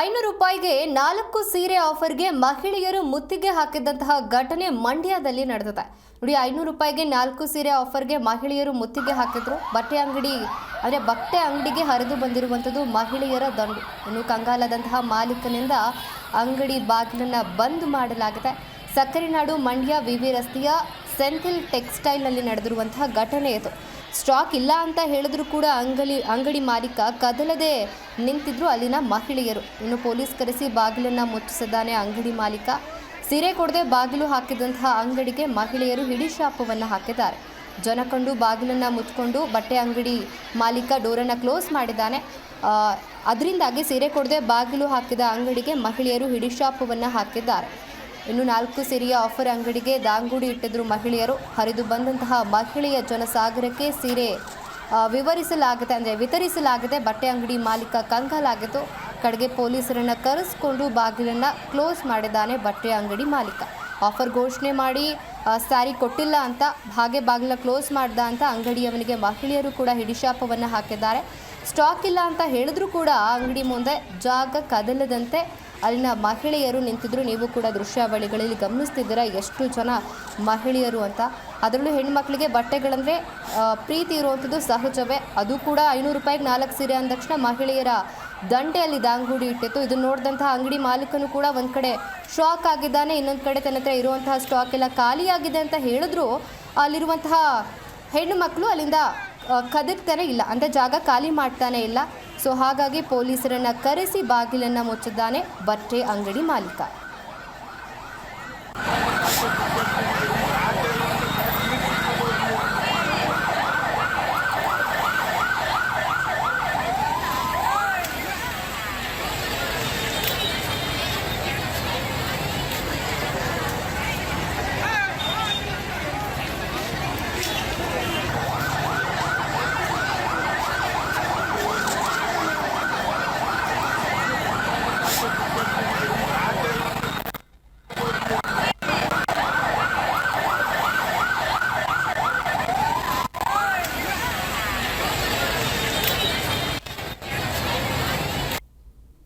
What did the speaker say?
ಐನೂರು ರೂಪಾಯಿಗೆ ನಾಲ್ಕು ಸೀರೆ ಆಫರ್ಗೆ ಮಹಿಳೆಯರು ಮುತ್ತಿಗೆ ಹಾಕಿದಂತಹ ಘಟನೆ ಮಂಡ್ಯದಲ್ಲಿ ನಡೆದಿದೆ. ನೋಡಿ, ಐನೂರು ರೂಪಾಯಿಗೆ ನಾಲ್ಕು ಸೀರೆ ಆಫರ್ಗೆ ಮಹಿಳೆಯರು ಮುತ್ತಿಗೆ ಹಾಕಿದ್ರು. ಬಟ್ಟೆ ಅಂಗಡಿ, ಅಂದರೆ ಬಟ್ಟೆ ಅಂಗಡಿಗೆ ಹರಿದು ಬಂದಿರುವಂಥದ್ದು ಮಹಿಳೆಯರ ದಂಡು. ಇನ್ನು ಕಂಗಾಲದಂತಹ ಮಾಲೀಕನಿಂದ ಅಂಗಡಿ ಬಾಗಿಲನ್ನು ಬಂದ್ ಮಾಡಲಾಗಿದೆ. ಸಕ್ಕರೆನಾಡು ಮಂಡ್ಯ ವಿವಿ ರಸ್ತೆಯ ಸೆಂಥಿಲ್ ಟೆಕ್ಸ್ಟೈಲ್ನಲ್ಲಿ ನಡೆದಿರುವಂತಹ ಘಟನೆ ಇದು. ಸ್ಟಾಕ್ ಇಲ್ಲ ಅಂತ ಹೇಳಿದ್ರು ಕೂಡ ಅಂಗಡಿ ಅಂಗಡಿ ಮಾಲೀಕ ಕದಲದೆ ನಿಂತಿದ್ರು ಅಲ್ಲಿನ ಮಹಿಳೆಯರು. ಇನ್ನು ಪೊಲೀಸ್ ಕರೆಸಿ ಬಾಗಿಲನ್ನು ಮುಚ್ಚಿಸಿದ್ದಾನೆ ಅಂಗಡಿ ಮಾಲೀಕ. ಸೀರೆ ಕೊಡದೆ ಬಾಗಿಲು ಹಾಕಿದಂತಹ ಅಂಗಡಿಗೆ ಮಹಿಳೆಯರು ಹಿಡಿ ಶಾಪವನ್ನು ಹಾಕಿದ್ದಾರೆ. ಜನ ಕಂಡು ಬಾಗಿಲನ್ನು ಮುಚ್ಕೊಂಡು ಬಟ್ಟೆ ಅಂಗಡಿ ಮಾಲೀಕ ಡೋರನ್ನು ಕ್ಲೋಸ್ ಮಾಡಿದ್ದಾನೆ. ಅದರಿಂದಾಗಿ ಸೀರೆ ಕೊಡದೆ ಬಾಗಿಲು ಹಾಕಿದ ಅಂಗಡಿಗೆ ಮಹಿಳೆಯರು ಹಿಡಿ ಶಾಪವನ್ನು ಹಾಕಿದ್ದಾರೆ. ಇನ್ನು ನಾಲ್ಕು ಸೀರೆಯ ಆಫರ್ ಅಂಗಡಿಗೆ ದಾಂಗುಡಿ ಇಟ್ಟಿದ್ರು ಮಹಿಳೆಯರು. ಹರಿದು ಬಂದಂತಹ ಮಹಿಳೆಯ ಜನಸಾಗರಕ್ಕೆ ಸೀರೆ ವಿವರಿಸಲಾಗುತ್ತೆ ಅಂದರೆ ವಿತರಿಸಲಾಗಿದೆ ಬಟ್ಟೆ ಅಂಗಡಿ ಮಾಲೀಕ ಕಂಗಾಲಾಗಿತ್ತು. ಕಡೆಗೆ ಪೊಲೀಸರನ್ನು ಕರೆಸ್ಕೊಂಡು ಬಾಗಿಲನ್ನು ಕ್ಲೋಸ್ ಮಾಡಿದ್ದಾನೆ ಬಟ್ಟೆ ಅಂಗಡಿ ಮಾಲೀಕ. ಆಫರ್ ಘೋಷಣೆ ಮಾಡಿ ಸ್ಯಾರಿ ಕೊಟ್ಟಿಲ್ಲ ಅಂತ, ಹಾಗೆ ಬಾಗಿಲ ಕ್ಲೋಸ್ ಮಾಡ್ದ ಅಂತ ಅಂಗಡಿಯವನಿಗೆ ಮಹಿಳೆಯರು ಕೂಡ ಹಿಡಿಶಾಪವನ್ನು ಹಾಕಿದ್ದಾರೆ. ಸ್ಟಾಕ್ ಇಲ್ಲ ಅಂತ ಹೇಳಿದ್ರು ಕೂಡ ಅಂಗಡಿ ಮುಂದೆ ಜಾಗ ಕದಲದಂತೆ ಅಲ್ಲಿನ ಮಹಿಳೆಯರು ನಿಂತಿದ್ರು. ನೀವು ಕೂಡ ದೃಶ್ಯಾವಳಿಗಳಲ್ಲಿ ಗಮನಿಸ್ತಿದ್ದೀರ? ಎಷ್ಟು ಜನ ಮಹಿಳೆಯರು ಅಂತ. ಅದರಲ್ಲೂ ಹೆಣ್ಮಕ್ಳಿಗೆ ಬಟ್ಟೆಗಳಂದರೆ ಪ್ರೀತಿ ಇರುವಂಥದ್ದು ಸಹಜವೇ. ಅದು ಕೂಡ ಐನೂರು ರೂಪಾಯಿಗೆ ನಾಲ್ಕು ಸೀರೆ ಅಂದ ತಕ್ಷಣ ಮಹಿಳೆಯರ ದಂಡೆಯಲ್ಲಿ ದಾಂಗುಡಿ ಇಟ್ಟಿತ್ತು. ಇದು ನೋಡಿದಂತಹ ಅಂಗಡಿ ಮಾಲೀಕನು ಕೂಡ ಒಂದು ಕಡೆ ಶಾಕ್ ಆಗಿದ್ದಾನೆ, ಇನ್ನೊಂದು ಕಡೆ ತನ್ನ ಹತ್ರ ಇರುವಂತಹ ಸ್ಟಾಕ್ ಎಲ್ಲ ಖಾಲಿಯಾಗಿದೆ ಅಂತ ಹೇಳಿದ್ರು. ಅಲ್ಲಿರುವಂತಹ ಹೆಣ್ಣು ಮಕ್ಕಳು ಅಲ್ಲಿಂದ ಕದಕ್ತಾನೆ ಇಲ್ಲ. ಅಂದರೆ ಜಾಗ ಖಾಲಿ ಮಾಡ್ತಾನೆ ಇಲ್ಲ. ಸೊ ಹಾಗಾಗಿ ಪೊಲೀಸರನ್ನ ಕರೆಸಿ ಬಾಗಿಲನ್ನು ಮುಚ್ಚಿದ್ದಾನೆ ಬಟ್ಟೆ ಅಂಗಡಿ ಮಾಲೀಕ.